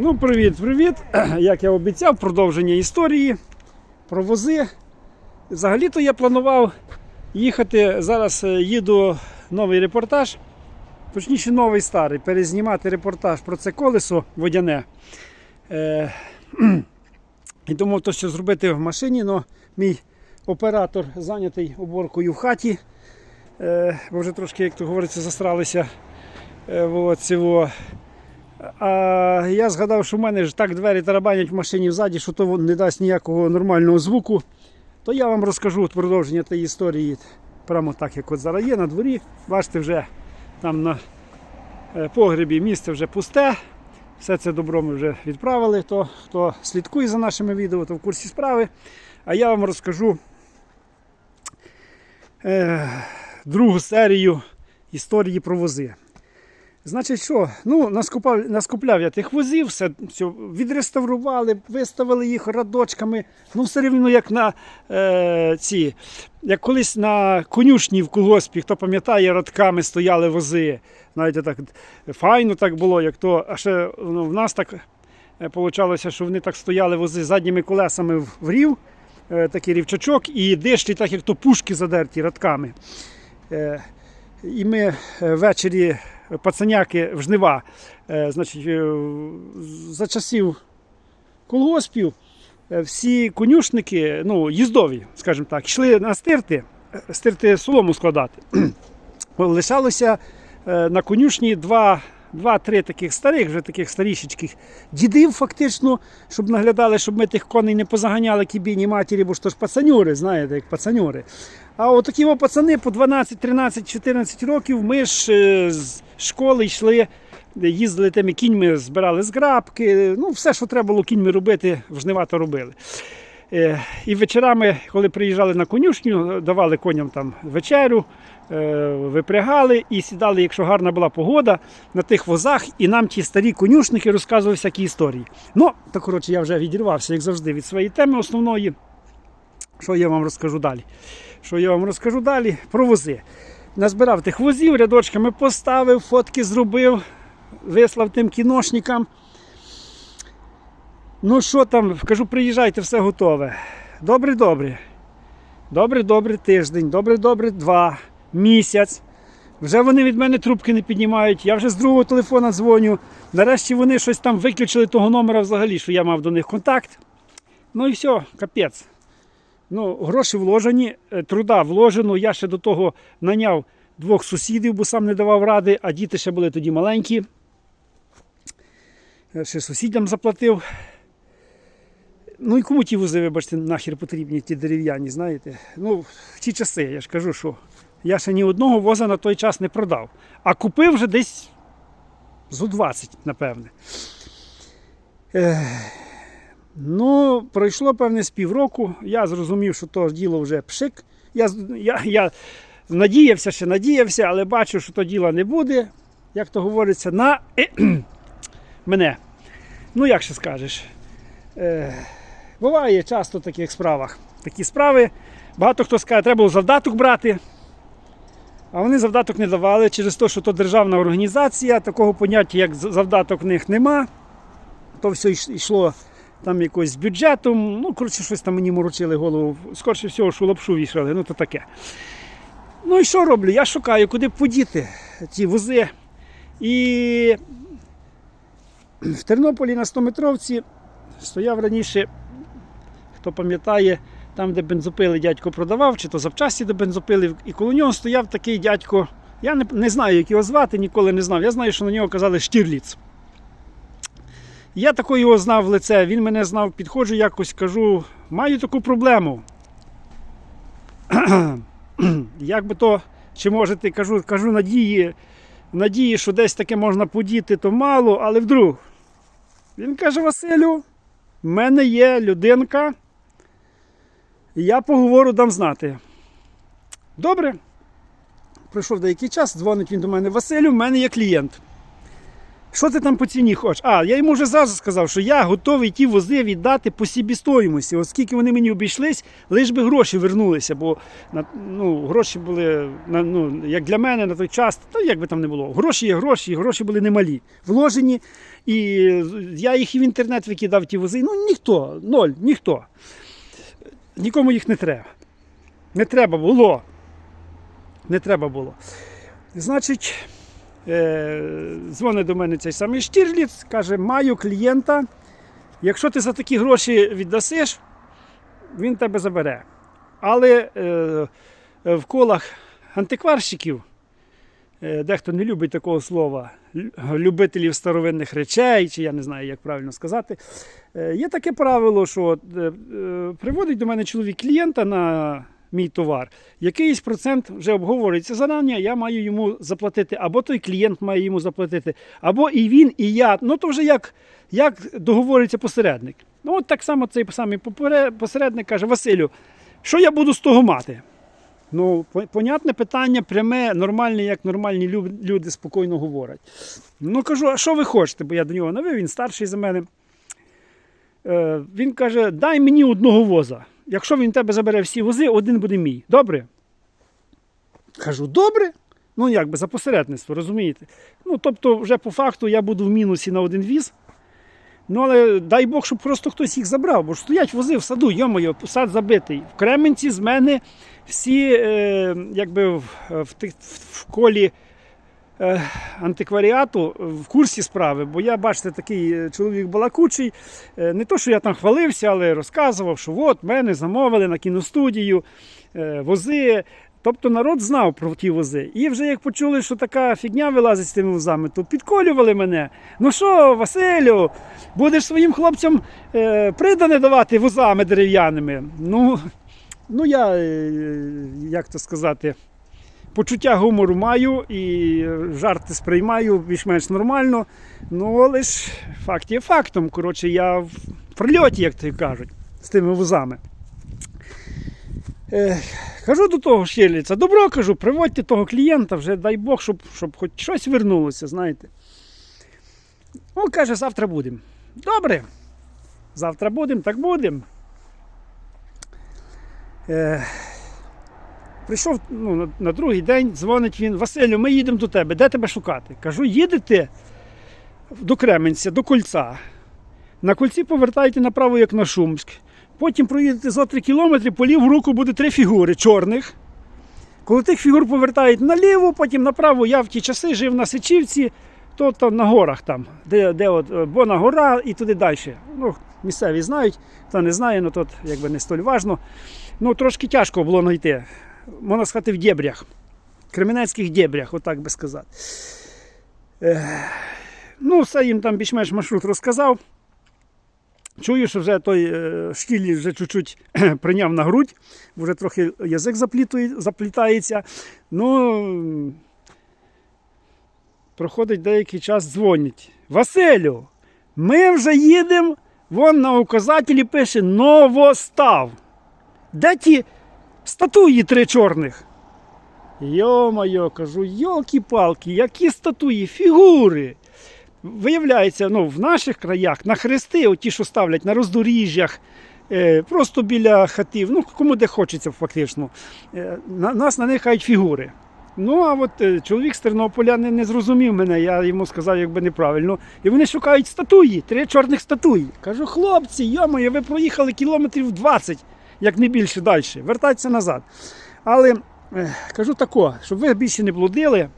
Ну, привіт-привіт. Як я обіцяв, продовження історії про вози. Взагалі-то я планував їхати. Зараз е, їду новий репортаж, точніше, новий старий, перезнімати репортаж про це колесо водяне. Е, і думав, то що зробити в машині, але мій оператор зайнятий уборкою в хаті. Е, бо вже трошки, як то говориться, застралися. Е, цього. А я згадав, що в мене ж так двері тарабанять в машині ззаді, що то не дасть ніякого нормального звуку. То я вам розкажу продовження тієї історії прямо так, як от зараз є на дворі. Бачите, вже там на е, погребі місце вже пусте. Все це добро ми вже відправили. То хто слідкує за нашими відео, то в курсі справи. А я вам розкажу е, другу серію історії про вози. Значить, що? Ну, наскупав, наскупляв я тих возів, все, все відреставрували, виставили їх радочками. Ну, все рівно, як на е, ці, як колись на конюшні в колгоспі, хто пам'ятає, радками стояли вози. Знаєте, так файно так було, як то, а ще ну, в нас так вийшло, що вони так стояли вози задніми колесами в рів, е, такий рівчачок, і дишлі, так як то пушки задерті радками. Е, і ми е, ввечері пацаняки в жнива, е, значить, е, за часів колгоспів всі конюшники, ну, їздові, скажімо так, йшли на стирти, стирти солому складати. Лишалося на конюшні два. Два-три таких старих, вже таких старішечких дідів, фактично, щоб наглядали, щоб ми тих коней не позаганяли кібіні матері, бо ж то ж пацанюри, знаєте, як пацанюри. А от такі пацани по 12, 13, 14 років ми ж е, з школи йшли, їздили тими кіньми, збирали зграбки, ну все, що треба було кіньми робити, в жнива робили. Е, І вечорами, коли приїжджали на конюшню, давали коням там вечерю, випрягали і сідали, якщо гарна була погода, на тих возах, і нам ті старі конюшники розказували всякі історії. Ну, то коротше, я вже відірвався, як завжди, від своєї теми основної. Що я вам розкажу далі? Що я вам розкажу далі? Про вози. Назбирав тих возів, рядочками поставив, фотки зробив, вислав тим кіношникам. Ну що там, кажу, приїжджайте, все готове. Добре, добре. Добре, добре тиждень, добре, добре два, місяць. Вже вони від мене трубки не піднімають. Я вже з другого телефона дзвоню. Нарешті вони щось там виключили того номера взагалі, що я мав до них контакт. Ну і все, капець. Ну, гроші вложені, е, труда вложено. Я ще до того наняв двох сусідів, бо сам не давав ради, а діти ще були тоді маленькі. Е, Ще сусідям заплатив. Ну і кому ті вози, вибачте, нахер потрібні, ті дерев'яні, знаєте. Ну, в ті часи, я ж кажу, що я ще ні одного воза на той час не продав. А купив вже десь зо 20, напевне. Ех. Ну, пройшло певне з півроку. Я зрозумів, що то діло вже пшик. Я, я, я надіявся, ще надіявся, але бачу, що то діла не буде. Як то говориться, на мене. Ну, як ще скажеш. Е, буває часто в таких справах. Такі справи. Багато хто скаже, треба було завдаток брати. А вони завдаток не давали через те, що то державна організація, такого поняття, як завдаток в них нема. То все йшло там якось з бюджетом. Ну, коротше, щось там мені морочили голову. Скорше всього, що лапшу вішали, ну то таке. Ну і що роблю? Я шукаю, куди подіти ті вози. І в Тернополі на 100-метровці стояв раніше, хто пам'ятає, там, де бензопили дядько продавав, чи то запчасті до бензопили, і коло нього стояв такий дядько. Я не, не знаю, як його звати, ніколи не знав. Я знаю, що на нього казали Штірліц. Я тако його знав в лице, він мене знав, підходжу якось, кажу, маю таку проблему. Як би то, чи можете, кажу, кажу надії, надії, що десь таке можна подіти, то мало, але вдруг. Він каже: Василю, в мене є людинка, я поговору дам знати. Добре. Пройшов деякий час, дзвонить він до мене Василю, в мене є клієнт. Що ти там по ціні хочеш? А, я йому вже зразу сказав, що я готовий ті вози віддати по собі оскільки вони мені обійшлись, лиш би гроші вернулися, бо ну, гроші були ну, як для мене на той час, то як би там не було. Гроші є гроші, і гроші були немалі. Вложені, і я їх і в інтернет викидав ті вози. Ну ніхто, ноль, ніхто. Нікому їх не треба. Не треба було. Не треба було. Значить, е, дзвонить до мене цей самий Штірліц, каже, маю клієнта. Якщо ти за такі гроші віддасиш, він тебе забере. Але е, в колах антикварщиків, дехто не любить такого слова, любителів старовинних речей, чи я не знаю, як правильно сказати, е, є таке правило, що е, е, приводить до мене чоловік клієнта на мій товар, якийсь процент вже обговорюється зарані, я маю йому заплатити, або той клієнт має йому заплатити, або і він, і я. Ну то вже як, як договориться посередник. Ну, от так само цей самий посередник каже: Василю, що я буду з того мати? Ну, понятне питання, пряме, нормальне, як нормальні люди спокійно говорять. Ну кажу, а що ви хочете? Бо я до нього навив, він старший за мене. Е, він каже: дай мені одного воза. Якщо він тебе забере всі вози, один буде мій. Добре? Кажу, добре. Ну, як би за посередництво, розумієте? Ну, тобто, вже по факту я буду в мінусі на один віз. Ну, але дай Бог, щоб просто хтось їх забрав, бо ж стоять вози в саду, йомоє, сад забитий. В Кременці з мене всі, е, якби в, в, в колі е, антикваріату в курсі справи, бо я, бачите, такий е, чоловік балакучий. Е, Не то, що я там хвалився, але розказував, що от мене замовили на кіностудію е, вози. Тобто народ знав про ті вози. І вже як почули, що така фігня вилазить з тими возами, то підколювали мене. Ну що, Василю, будеш своїм хлопцям е, придане давати возами дерев'яними. Ну, ну я, е, як то сказати, почуття гумору маю і жарти сприймаю більш-менш нормально. Ну, але ж факт є фактом. Коротше, я в прильоті, як то кажуть, з тими возами. Кажу до того Щеліця, добро кажу, приводьте того клієнта, вже дай Бог, щоб, щоб хоч щось вернулося, знаєте. Ну, каже, завтра будемо. Добре. Завтра будемо, так будемо. Е, прийшов ну, на, на другий день, дзвонить він, Василю, ми їдемо до тебе, де тебе шукати? Кажу, їдете до Кременця, до кольця. На кольці повертайте направо, як на Шумськ. Потім проїдете зо 3 кілометри, по ліву руку буде три фігури чорних. Коли тих фігур повертають наліво, потім направо, я в ті часи жив на Сичівці, то там на горах там, де, де от е, Бона гора і туди далі. Ну, місцеві знають, хто не знає, ну тут якби не столь важно. Ну, трошки тяжко було знайти. Можна сказати, в дєбрях. Кременецьких дєбрях, отак би сказати. Ну, все їм там більш-менш маршрут розказав. Що вже той е, шкілі вже чуть-чуть прийняв на грудь, вже трохи язик заплітує, заплітається. Ну, проходить деякий час, дзвонять. Василю, ми вже їдемо, вон на указателі пише Новостав. Де ті статуї три чорних? Йо-моє, кажу, йолки-палки, які статуї, фігури. Виявляється, ну, в наших краях на хрести, оті, що ставлять на роздоріжжях, е, просто біля хатів, ну кому де хочеться фактично. Е, на, нас на них хають фігури. Ну, а от е, чоловік з Тернополя не, не зрозумів мене, я йому сказав, якби неправильно. І вони шукають статуї, три чорних статуї. Кажу, хлопці, йомоє, ви проїхали кілометрів 20, як не більше далі. Вертайтеся назад. Але кажу тако, щоб ви більше не блудили.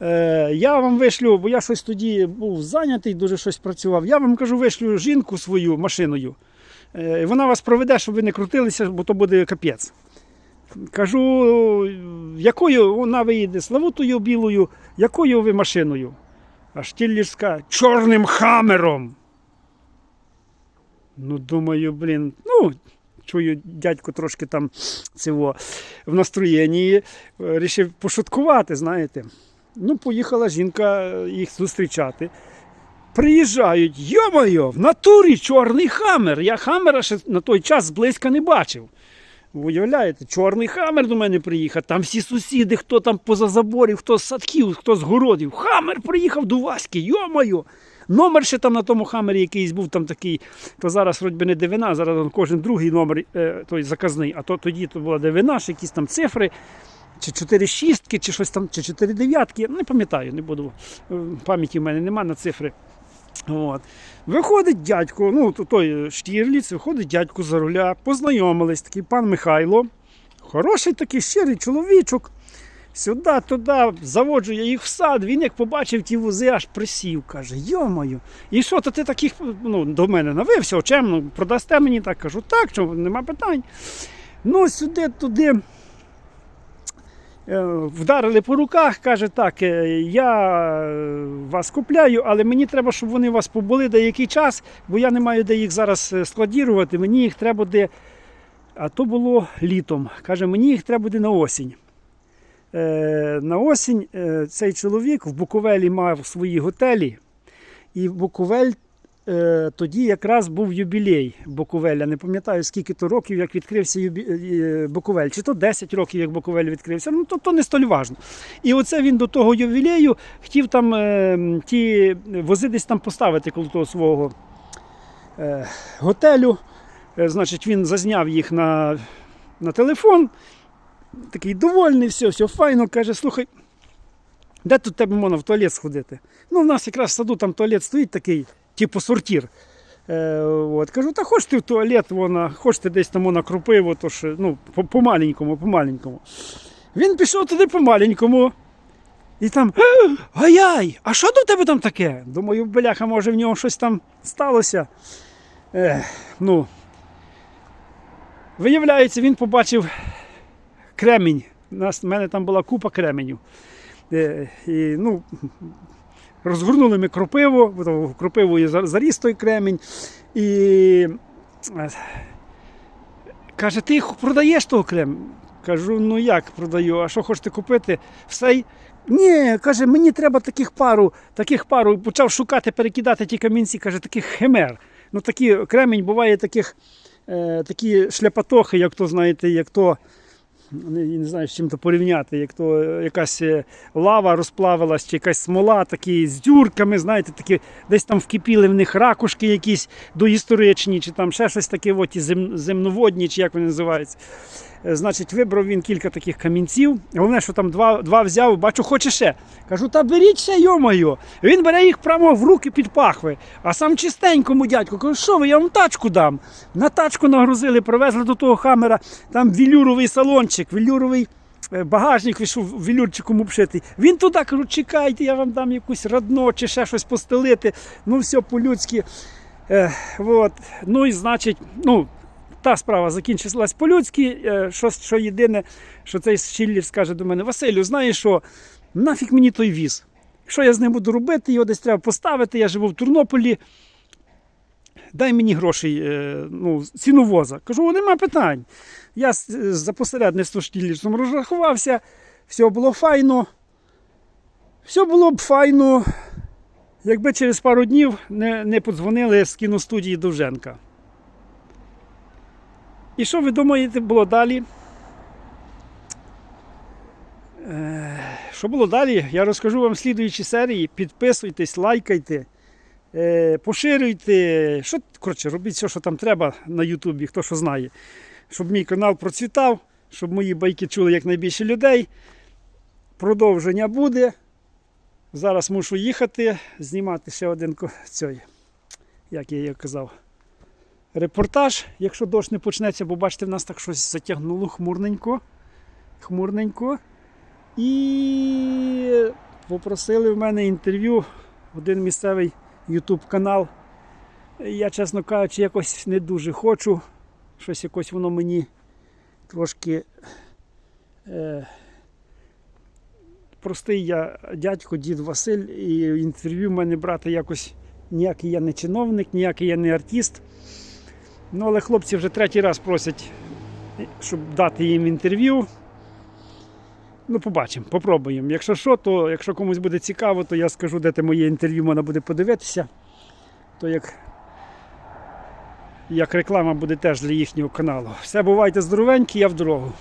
Е, я вам вишлю, бо я щось тоді був зайнятий, дуже щось працював. Я вам кажу, вишлю жінку свою машиною. Е, вона вас проведе, щоб ви не крутилися, бо то буде капець. Кажу, якою вона виїде славутою білою, якою ви машиною? А Штіллірська чорним хамером. Ну, думаю, блін, ну, чую, дядько трошки там цього в настроєнні, вирішив пошуткувати, знаєте. Ну, поїхала жінка е, їх зустрічати. Приїжджають, йо-моє, в натурі чорний хамер. Я хамера ще на той час зблизька не бачив. Уявляєте, чорний хамер до мене приїхав. Там всі сусіди, хто там поза заборів, хто з садків, хто з городів. Хамер приїхав до Васьки, йо-моє! Номер ще там на тому хамері якийсь був там такий, то зараз вроді не дивина, зараз кожен другий номер е, той заказний, а то тоді то була дивина, ще якісь там цифри, чи 4 шістки, чи щось там, чи 4 дев'ятки. Не пам'ятаю, не буду. е, Пам'яті в мене нема на цифри. От. Виходить дядько, ну той Штірліц, виходить дядько за руля, познайомились, такий пан Михайло. Хороший такий щирий чоловічок. Сюди, туди, заводжу я їх в сад. Він як побачив ті вузи, аж присів, каже, йомаю. І що, то ти таких ну, до мене навився, очемно, продасте мені так кажу, так, що нема питань. Ну, сюди, туди. Е, Вдарили по руках, каже, так, е, я е, вас купляю, але мені треба, щоб вони у вас побули деякий час, бо я не маю де їх зараз складірувати, мені їх треба буде. А то було літом. Каже, мені їх треба буде на осінь. На осінь цей чоловік в Буковелі мав свої готелі, і Буковель тоді якраз був юбілей Буковеля. Не пам'ятаю, скільки то років, як відкрився юбі... е, Буковель, чи то 10 років, як Буковель відкрився. Ну, то, то не столь важно. І оце він до того ювілею хотів там е, ті вози десь там поставити коло того свого е, готелю. Е, Значить, він зазняв їх на, на телефон. Такий довольний, все, все файно. Каже, слухай, де тут тебе можна в туалет сходити? Ну, в нас якраз в саду там туалет стоїть такий, типу сортір. Е, от. Кажу, та хоч ти в туалет, вона, хоч ти десь там вона крупиво, ну, по- по-маленькому, по-маленькому. Він пішов туди по-маленькому. І там, «Е, ай-яй, а що до тебе там таке? Думаю, бляха, може в нього щось там сталося. Е, ну, виявляється, він побачив кремінь. У мене там була купа кременю. Е, і, ну, розгорнули ми кропиву, є заріс той кремінь. І е, каже, ти продаєш того кремінь? Кажу, ну як продаю, а що хочете купити? Все. Ні, каже, мені треба таких пару, таких пару. Почав шукати, перекидати ті камінці, каже, таких химер. Ну такі кремінь буває таких, е, такі шляпатохи, як то знаєте, як то не, знаю, з чим то порівняти, як то е, якась е, лава розплавилась, чи якась смола, такі з дюрками, знаєте, такі десь там вкипіли в них ракушки якісь доісторичні, чи там ще щось таке, от, зем, земноводні, чи як вони називаються. Е, Значить, вибрав він кілька таких камінців. Головне, що там два, два взяв, бачу, хоче ще. Кажу, та беріть ще, йо-моє. Він бере їх прямо в руки під пахви. А сам чистенькому дядьку, кажу, що ви, я вам тачку дам. На тачку нагрузили, привезли до того хамера, там вілюровий салончик, вілюровий е, багажник вийшов вілюрчиком обшитий. Він туди кажу, чекайте, я вам дам якусь радно чи ще щось постелити. Ну, все по-людськи. Е, от. Ну і значить, ну, та справа закінчилась по-людськи. Е, Що, що єдине, що цей Шиллер скаже до мене: Василю, знаєш що? Нафіг мені той віз. Що я з ним буду робити, його десь треба поставити. Я живу в Тернополі. Дай мені грошей, е, ну, ціну воза. Кажу, нема питань. Я за посередництво Штіллерсом розрахувався, все було файно. Все було б файно, якби через пару днів не, не подзвонили з кіностудії Довженка. І що ви думаєте, було далі? Е, Що було далі? Я розкажу вам в слідуючій серії. Підписуйтесь, лайкайте, е, поширюйте. Що, коротше, робіть все, що там треба на Ютубі, хто що знає. Щоб мій канал процвітав, щоб мої байки чули якнайбільше людей. Продовження буде. Зараз мушу їхати, знімати ще один цей, як я казав, репортаж, якщо дощ не почнеться, бо бачите, в нас так щось затягнуло хмурненько. Хмурненько. І попросили в мене інтерв'ю один місцевий YouTube канал. Я, чесно кажучи, якось не дуже хочу. Щось якось воно мені трошки. Е, простий я дядько, дід Василь, і інтерв'ю в мене брати якось ніякий я не чиновник, ніякий я не артист. Ну, але хлопці вже третій раз просять, щоб дати їм інтерв'ю. Ну, побачимо, попробуємо. Якщо що, то якщо комусь буде цікаво, то я скажу, де те моє інтерв'ю можна буде подивитися. То як як реклама буде теж для їхнього каналу. Все бувайте здоровенькі, я в дорогу.